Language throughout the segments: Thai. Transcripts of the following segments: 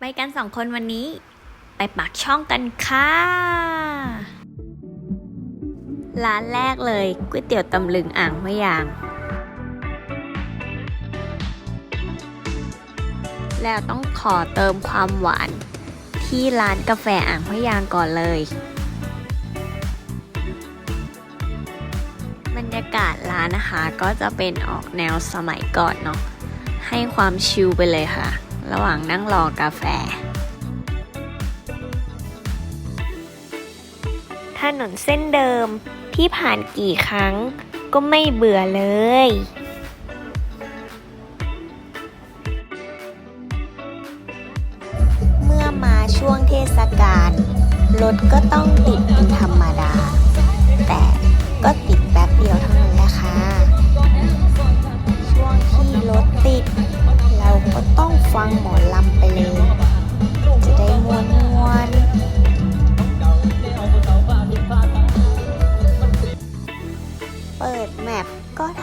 ไปกันสองคนวันนี้ ไปปากช่องกันค่ะ ร้านแรกเลยก๋วยเตี๋ยวตำลึงอ่างมะยาง แล้วต้องขอเติมความหวาน ที่ร้านกาแฟอ่างมะยางก่อนเลย บรรยากาศร้านนะคะก็จะเป็นออกแนวสมัยก่อนเนาะให้ความชิลไปเลยค่ะ ระหว่างนั่งรอกาแฟ ถนนเส้นเดิมที่ผ่านกี่ครั้งก็ไม่เบื่อเลย เมื่อมาช่วงเทศกาลรถก็ต้องติดเป็นธรรมดา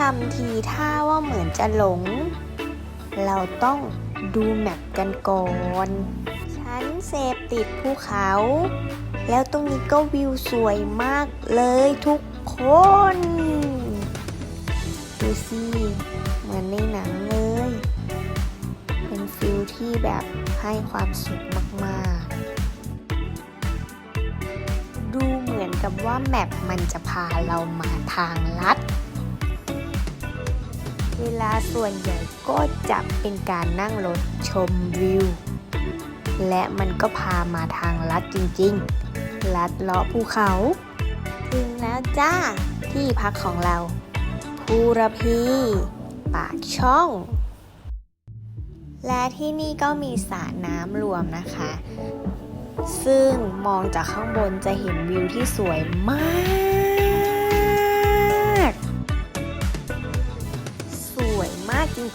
ทำทีท่าว่าเหมือนจะหลง เราต้องดูแมปกันก่อน ฉันเสพติดภูเขา แล้วตรงนี้ก็วิวสวยมากเลยทุกคน ดูสิ เหมือนในหนังเลย เป็นฟิลที่แบบให้ความสุขมากๆ ดูเหมือนกับว่าแมปมันจะพาเรามาทางลัด เวลาส่วนใหญ่ก็จะเป็นการนั่งรถชมวิว และมันก็พามาทางลัดจริงๆ ลัดเลาะภูเขา ถึงแล้วจ้า ที่พักของเราภูระพี ปากช่อง และที่นี่ก็มีสระน้ำรวมนะคะ ซึ่งมองจากข้างบนจะเห็นวิวที่สวยมาก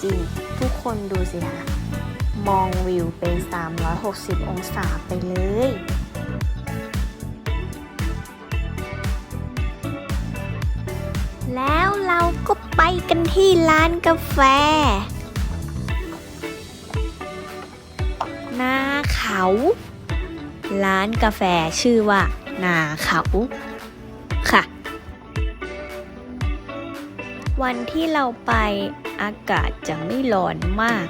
จริงๆทุกคนดูสิคะมองวิวเป็น 360 องศาไปเลยแล้วเราก็ไปกันที่ร้านกาแฟ นาเขา ร้านกาแฟชื่อว่า นาเขา วันที่เราไปอากาศจะไม่ร้อนมาก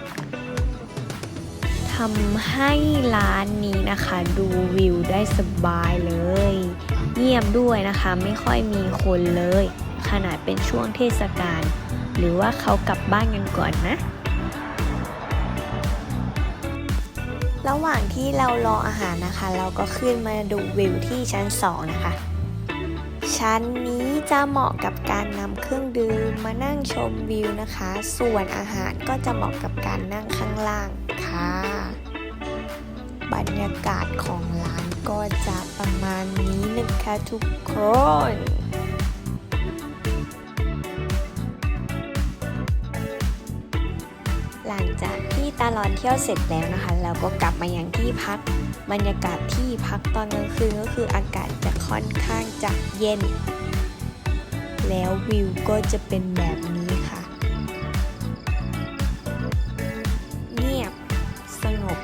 ทำให้ร้านนี้นะคะ ดูวิวได้สบายเลย เงียบด้วยนะคะไม่ค่อยมีคนเลย ขนาดเป็นช่วงเทศกาลหรือว่าเขากลับบ้านกันก่อนนะ ระหว่างที่เรารออาหารนะคะ เราก็ขึ้นมาดูวิวที่ชั้น 2 นะคะ ชั้นนี้จะเหมาะกับการนำเครื่องดื่มมานั่งชมวิวนะคะ ส่วนอาหารก็จะเหมาะกับการนั่งข้างล่างค่ะ บรรยากาศของร้านก็จะประมาณนี้นะคะทุกคนหลังจาก ที่ตลอดเที่ยวเสร็จแล้วนะคะเราก็กลับมายังที่พักบรรยากาศที่พักตอนกลางคืนก็คืออากาศจะค่อนข้างจะเย็น แล้ววิวก็จะเป็นแบบนี้ค่ะ เงียบสงบ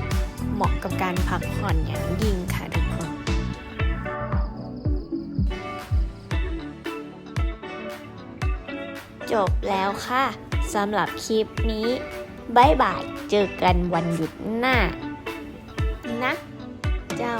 เหมาะกับการพักผ่อนอย่างยิ่งค่ะทุกคนจบแล้วค่ะสำหรับคลิปนี้ บายบาย เจอกันวันหยุดหน้า นะ เจ้า